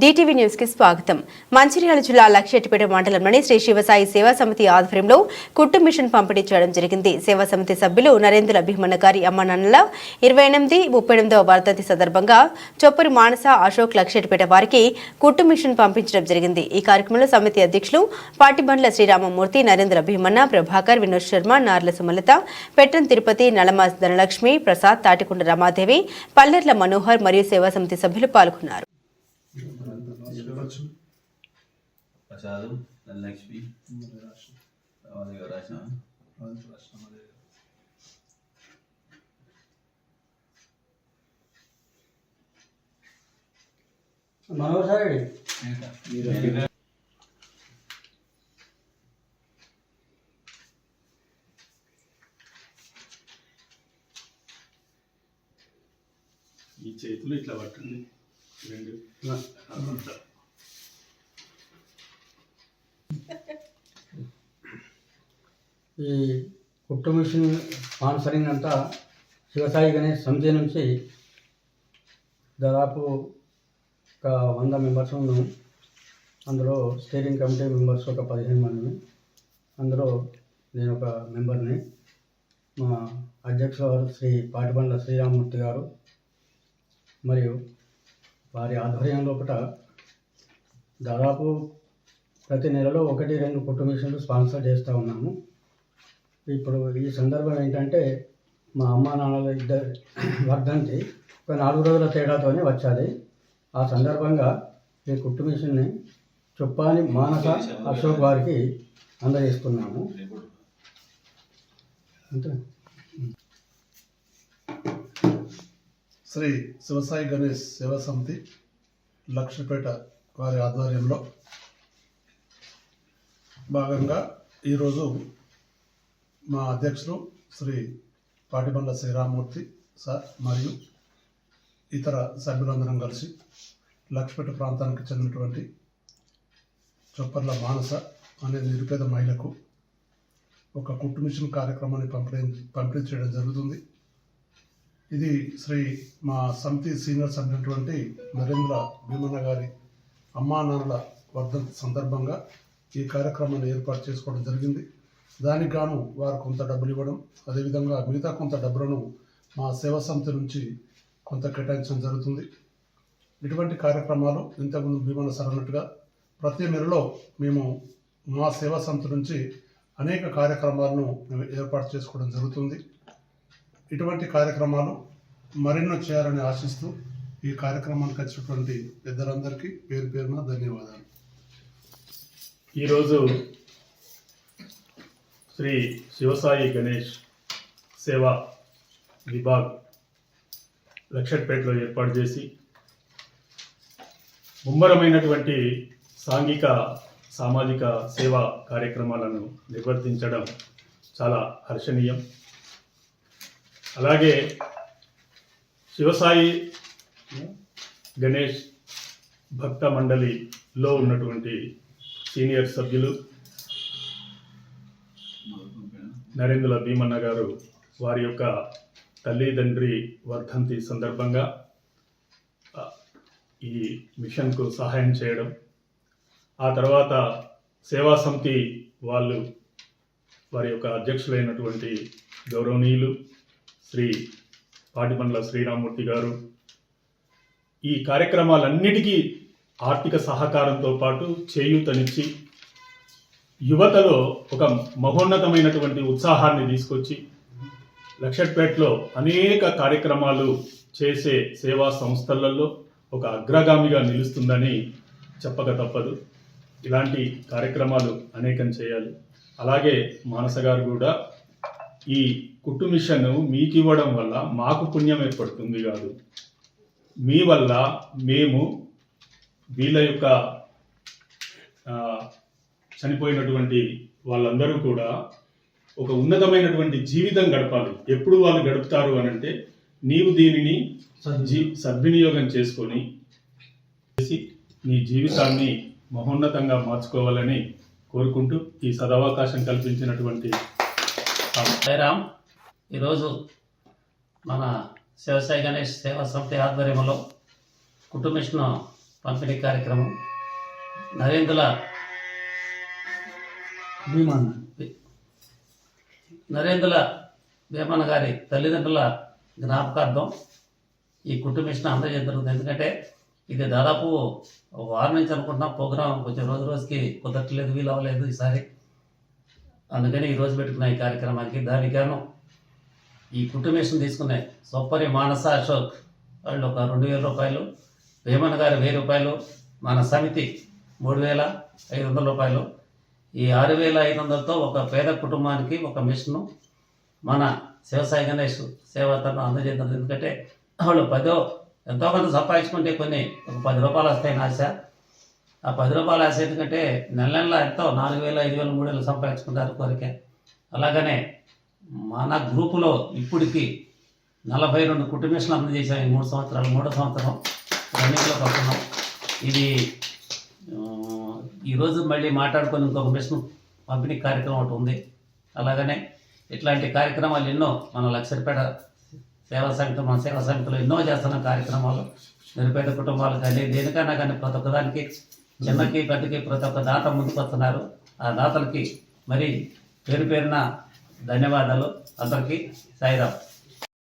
DTV న్యూస్కి స్వాగతం. మంచిర్యాల జిల్లా లక్ష్యటిపేట మండలంలోని శ్రీ శివసాయి సేవా సమితి ఆధ్వర్యంలో కుట్టు మిషన్ పంపిణీ చేయడం జరిగింది. సేవా సమితి సభ్యులు నరేంద్ర భీమన్న గారి అమ్మ నాన్నల ఇరవై ఎనిమిది ముప్పై ఎనిమిదవ వర్ధంతి సందర్భంగా చొప్పరి మానస అశోక్ లక్షెట్టిపేట వారికి కుట్టు మిషన్ పంపించడం జరిగింది. ఈ కార్యక్రమంలో సమితి అధ్యక్షులు పాటిబండ్ల శ్రీరామమూర్తి నరేంద్ర భీమన్న ప్రభాకర్ వినోద్ శర్మ నార్ల సుమలత పెట్టన్ తిరుపతి నలమ ధనలక్ష్మి ప్రసాద్ తాటికొండ రమాదేవి పల్లెర్ల మనోహర్ మరియు సేవా సమితి సభ్యులు పాల్గొన్నారు. ప్రసాదం ధనలక్ష్మి రామదేవ రాసిన మనోసారి ఈ చేతులు ఇట్లా పట్టండి. రెండు. ఈ కుట్టు మిషన్ స్పాన్సరింగ్ అంతా శివసాయి గణేష్ సమితి నుంచి దాదాపు ఒక వంద మెంబర్స్ ఉన్నాం. అందులో స్టీరింగ్ కమిటీ మెంబర్స్ ఒక పదిహేను మంది అందులో నేను ఒక మెంబర్ని. మా అధ్యక్షుల వారు శ్రీ పాటిబండ్ల శ్రీరామూర్తి గారు. మరియు వారి ఆధ్వర్యం లోపల దాదాపు ప్రతి నెలలో ఒకటి రెండు కుట్టు మిషన్లు స్పాన్సర్ చేస్తూ ఉన్నాము. ఇప్పుడు ఈ సందర్భం ఏంటంటే మా అమ్మ నాన్నల ఇద్దరు వర్ధంతి ఒక నాలుగు రోజుల తేడాతోనే వచ్చాది. ఆ సందర్భంగా ఈ కుట్టు మిషన్ని చుప్పాని మానస అశోక్ వారికి అందజేస్తున్నాము. అంతే. శ్రీ శివసాయి గణేష్ సేవా సమితి లక్ష్మీపేట వారి ఆధ్వర్యంలో భాగంగా ఈరోజు మా అధ్యక్షులు శ్రీ పాటిబండ్ల శ్రీరామూర్తి సార్ మరియు ఇతర సభ్యులందరం కలిసి లక్ష్మీపేట ప్రాంతానికి చెందినటువంటి చొప్పర్ల మానస అనే నిరుపేద మహిళకు ఒక కుట్టు మిషన్ కార్యక్రమాన్ని పంపిణీ పంపిణీ చేయడం జరుగుతుంది. ఇది శ్రీ మా సమితి సీనియర్ సభ్యులైనటువంటి నరేంద్ర భీమన్న గారి అమ్మా నాన్నల వర్ధంతి సందర్భంగా ఈ కార్యక్రమాన్ని ఏర్పాటు చేసుకోవడం జరిగింది. దానికి గాను వారు కొంత డబ్బులు ఇవ్వడం అదేవిధంగా మిగతా కొంత డబ్బులను మా సేవా సంస్థ నుంచి కొంత కేటాయించడం జరుగుతుంది. ఇటువంటి కార్యక్రమాలు ఇంతకుముందు భీమన సార్ అన్నట్టుగా ప్రతి నెలలో మేము మా సేవా సంస్థ నుంచి అనేక కార్యక్రమాలను మేము ఏర్పాటు చేసుకోవడం జరుగుతుంది. ఇటువంటి కార్యక్రమాలు మరెన్నో చేయాలని ఆశిస్తూ ఈ కార్యక్రమానికి వచ్చినటువంటి పెద్దలందరికీ పేరు పేరున ధన్యవాదాలు. ఈరోజు శ్రీ శివసాయి గణేష్ సేవా విభాగ్ లక్షట్పేటలో ఏర్పాటు చేసి ముమ్మరమైనటువంటి సాంఘిక సామాజిక సేవా కార్యక్రమాలను నిర్వర్తించడం చాలా హర్షణీయం. అలాగే శివసాయి గణేష్ భక్త మండలిలో ఉన్నటువంటి సీనియర్ సభ్యులు నరేంద్ర భీమన్న గారు వారి యొక్క తల్లిదండ్రి వర్ధంతి సందర్భంగా ఈ మిషన్కు సహాయం చేయడం ఆ తర్వాత సేవా సమితి వాళ్ళు వారి యొక్క అధ్యక్షులైనటువంటి గౌరవనీయులు శ్రీ పాటిపండ్ల శ్రీరామూర్తి గారు ఈ కార్యక్రమాలన్నిటికీ ఆర్థిక సహకారంతో పాటు చేయూతనిచ్చి యువతలో ఒక మహోన్నతమైనటువంటి ఉత్సాహాన్ని తీసుకొచ్చి లక్షట్పేటలో అనేక కార్యక్రమాలు చేసే సేవా సంస్థలలో ఒక అగ్రగామిగా నిలుస్తుందని చెప్పక తప్పదు. ఇలాంటి కార్యక్రమాలు అనేకం చేయాలి. అలాగే మానస గారు కూడా ఈ కుట్టు మిషన్ మీకు ఇవ్వడం వల్ల మాకు పుణ్యం ఏర్పడుతుంది కాదు. మీ వల్ల మేము వీళ్ళ యొక్క చనిపోయినటువంటి వాళ్ళందరూ కూడా ఒక ఉన్నతమైనటువంటి జీవితం గడపాలి. ఎప్పుడు వాళ్ళు గడుపుతారు అని అంటే నీవు దీనిని జీ సద్వినియోగం చేసుకొని చేసి నీ జీవితాన్ని మహోన్నతంగా మార్చుకోవాలని కోరుకుంటూ ఈ సదవకాశం కల్పించినటువంటి జయరామ్ ఈరోజు మన శివసాయి గణేష్ సేవా సంస్థ ఆధ్వర్యంలో కుటుంబిషన్ పంపిణీ కార్యక్రమం నరేంద్ర భీమా నరేంద్రుల వేమన్న గారి తల్లిదండ్రుల జ్ఞాపకార్థం ఈ కుటుంబిషన్ అందజేయడం జరుగుతుంది. ఎందుకంటే ఇది దాదాపు వారం నుంచి అనుకుంటున్నా. ప్రోగ్రాం కొంచెం రోజు రోజుకి కుదరట్లేదు వీలు అవ్వలేదు ఈసారి. అందుకని ఈ రోజు పెట్టుకున్న ఈ కార్యక్రమానికి దానికి గాను ఈ కుటుంబేషన్ తీసుకునే సొప్పరి మానస అశోక్ వాళ్ళు ఒక రెండు వేల రూపాయలు వేమన్న గారు వెయ్యి రూపాయలు మన సమితి మూడు వేల ఐదు వందల రూపాయలు ఈ ఆరు వేల ఐదు వందలతో ఒక పేద కుటుంబానికి ఒక మిషన్ మన శివసాయి గణేష్ సేవతను అందజేద్దాం. ఎందుకంటే వాళ్ళు పదో ఎంతో కొంత సంపాదించుకుంటే కొన్ని ఒక పది రూపాయలు వస్తాయని ఆశ. ఆ పది రూపాయలు ఆశ ఎందుకంటే నెల నెల ఎంతో నాలుగు వేల ఐదు వేలు మూడు వేలు సంపాదించుకుంటారు కోరికే. అలాగనే మన గ్రూపులో ఇప్పటికి నలభై రెండు కుటుంబేషన్లు అందజేసాం ఈ మూడు సంవత్సరాలు మూడో సంవత్సరం రన్నింగ్లో పడుతున్నాం. ఇది ఈరోజు మళ్ళీ మాట్లాడుకొని ఇంకొక మిషన్ పంపిణీ కార్యక్రమం ఒకటి ఉంది. అలాగనే ఇట్లాంటి కార్యక్రమాలు ఎన్నో మన లక్షపేట సేవా సమితి మన సేవా సమితిలో ఎన్నో చేస్తున్న కార్యక్రమాలు నిరుపేద కుటుంబాలు కానీ దేనికైనా కానీ ప్రతి ఒక్కదానికి చిన్నకి పెద్దకి ప్రతి ఒక్క దాత ముందుకు వస్తున్నారు. ఆ దాతలకి మరి పేరు పేరున ధన్యవాదాలు. అందరికీ సాయిరామ్